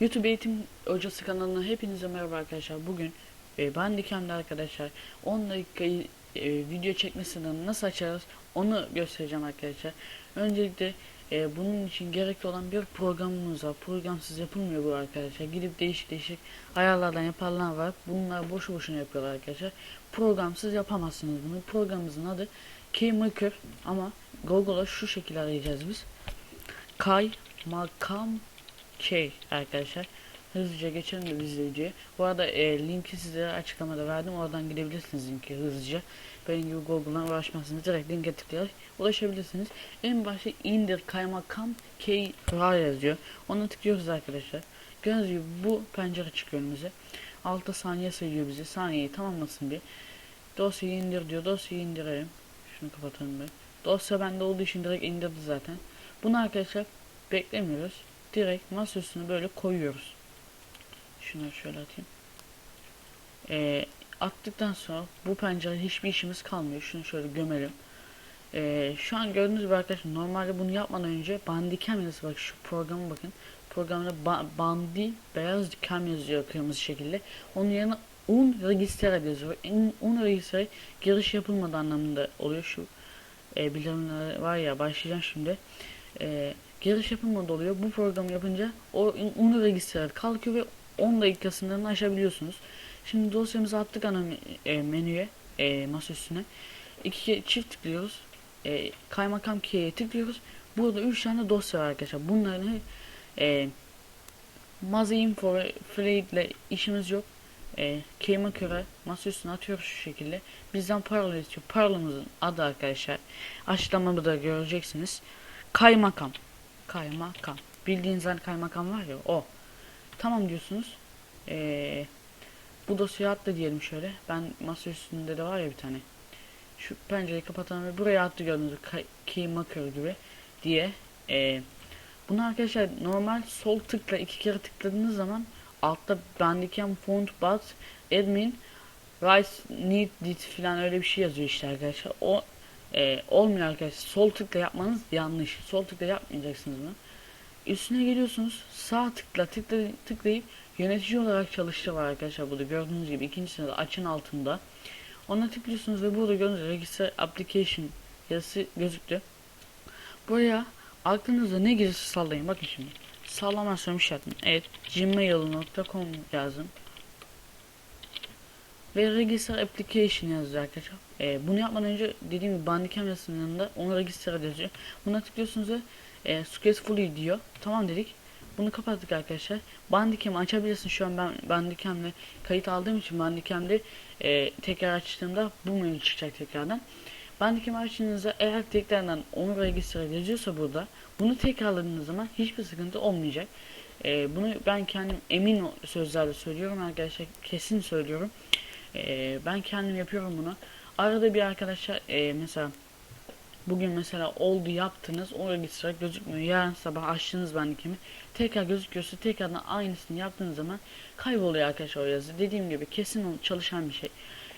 YouTube Eğitim Hocası kanalına hepinize merhaba arkadaşlar. Bugün e, Bandicam'da arkadaşlar 10 dakikayı e, video çekmesinden nasıl açarız onu göstereceğim arkadaşlar. Öncelikle e, bunun için gerekli olan bir programımız var. Programsız yapılmıyor bu arkadaşlar. Gidip değişik değişik ayarlardan yapanlar var. Bunlar boşu boşuna yapıyorlar arkadaşlar. Programsız yapamazsınız bunu. Programımızın adı Keymaker ama Google'a şu şekilde arayacağız biz. Kay makam şey arkadaşlar hızlıca geçelim de videoya. Bu arada e, linki size açıklamada verdim. Oradan gidebilirsiniz linki hızlıca. Benim gibi Google'dan uğraşmazsınız. Direkt linke tıklayarak ulaşabilirsiniz. En başta indir kaymakam K Ra yazıyor. Ona tıklıyoruz arkadaşlar. Gördüğünüz gibi bu pencere çıkıyor önümüze. 6 saniye sayıyor bize. Saniyeyi tamamlasın bir. Dosyayı indir diyor. Dosyayı indirelim. Şunu kapatalım ben. Dosya bende olduğu için direkt indirdi zaten. Bunu arkadaşlar beklemiyoruz. Direkt masa üstüne böyle koyuyoruz. Şunu şöyle atayım. Ee, attıktan sonra bu pencerede hiçbir işimiz kalmıyor. Şunu şöyle gömelim. Ee, şu an gördüğünüz gibi arkadaşlar normalde bunu yapmadan önce Bandicam yazısı bak şu programa bakın. Programda ba Bandi beyaz cam yazıyor kırmızı şekilde. Onun yerine un register yazıyor. Un register giriş yapılmadı anlamında oluyor şu e, bildirimler var ya başlayacağım şimdi. E, giriş yapılmadı oluyor. Bu programı yapınca o un register kalkıyor ve 10 dakikasından aşabiliyorsunuz. Şimdi dosyamızı attık ana e, menüye, e, masa üstüne. İki çift tıklıyoruz. E, kaymakam key'e tıklıyoruz. Burada 3 tane dosya var arkadaşlar. Bunların e, Mazi Info ile işimiz yok. E, Keymaker'a masa üstüne atıyoruz şu şekilde. Bizden parola istiyor. Parolamızın adı arkadaşlar. Açıklamada da göreceksiniz. Kaymakam. Kaymakam. Bildiğiniz hani kaymakam var ya o. Tamam diyorsunuz. Ee, bu dosyayı attı diyelim şöyle. Ben masa üstünde de var ya bir tane. Şu pencereyi kapatalım ve buraya attı gördüğünüz gibi kay- keymaker gibi diye. Ee, bunu arkadaşlar normal sol tıkla iki kere tıkladığınız zaman altta Bandicam font bot admin Rice need dit falan öyle bir şey yazıyor işte arkadaşlar. O e, olmuyor arkadaşlar. Sol tıkla yapmanız yanlış. Sol tıkla yapmayacaksınız bunu. Üstüne geliyorsunuz. Sağ tıkla tıkla tıklayıp yönetici olarak çalıştır var arkadaşlar burada gördüğünüz gibi ikinci sırada açın altında. Ona tıklıyorsunuz ve burada gördüğünüz register application yazısı gözüktü. Buraya aklınızda ne gelirse sallayın. Bakın şimdi. Şey yaptım. Evet. gmail.com yazdım. Ve register application yazıyor arkadaşlar. Ee, bunu yapmadan önce dediğim gibi Bandicam yazısının yanında onu register yazıyor. Buna tıklıyorsunuz ve e, successfully diyor. Tamam dedik. Bunu kapattık arkadaşlar. Bandicam'ı açabilirsin. Şu an ben Bandicam'le kayıt aldığım için Bandicam'de e, tekrar açtığımda bu menü çıkacak tekrardan. Bandicam açtığınızda eğer tekrardan onu register yazıyorsa burada bunu tekrarladığınız zaman hiçbir sıkıntı olmayacak. E, bunu ben kendim emin sözlerle söylüyorum arkadaşlar. Kesin söylüyorum. E, ben kendim yapıyorum bunu. Arada bir arkadaşlar e, mesela Bugün mesela oldu yaptınız o register gözükmüyor. Yarın sabah açtınız bandikimi. Tekrar gözüküyorsa tekrardan aynısını yaptığınız zaman kayboluyor arkadaşlar o yazı. Dediğim gibi kesin çalışan bir şey.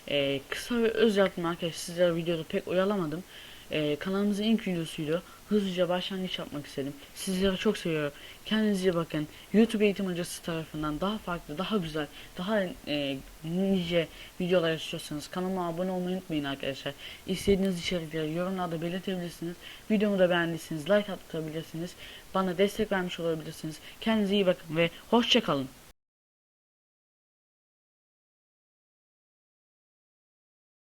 Ee, kısa ve öz yaptım arkadaşlar. Sizlere videoda pek oyalamadım. Ee, kanalımızın ilk videosuydu. Hızlıca başlangıç yapmak istedim. Sizleri çok seviyorum. Kendinize bakın. YouTube eğitim hocası tarafından daha farklı, daha güzel, daha e, nice videolar istiyorsanız kanalıma abone olmayı unutmayın arkadaşlar. İstediğiniz içerikleri yorumlarda belirtebilirsiniz. Videomu da beğendiyseniz like atabilirsiniz. Bana destek vermiş olabilirsiniz. Kendinize iyi bakın ve hoşçakalın.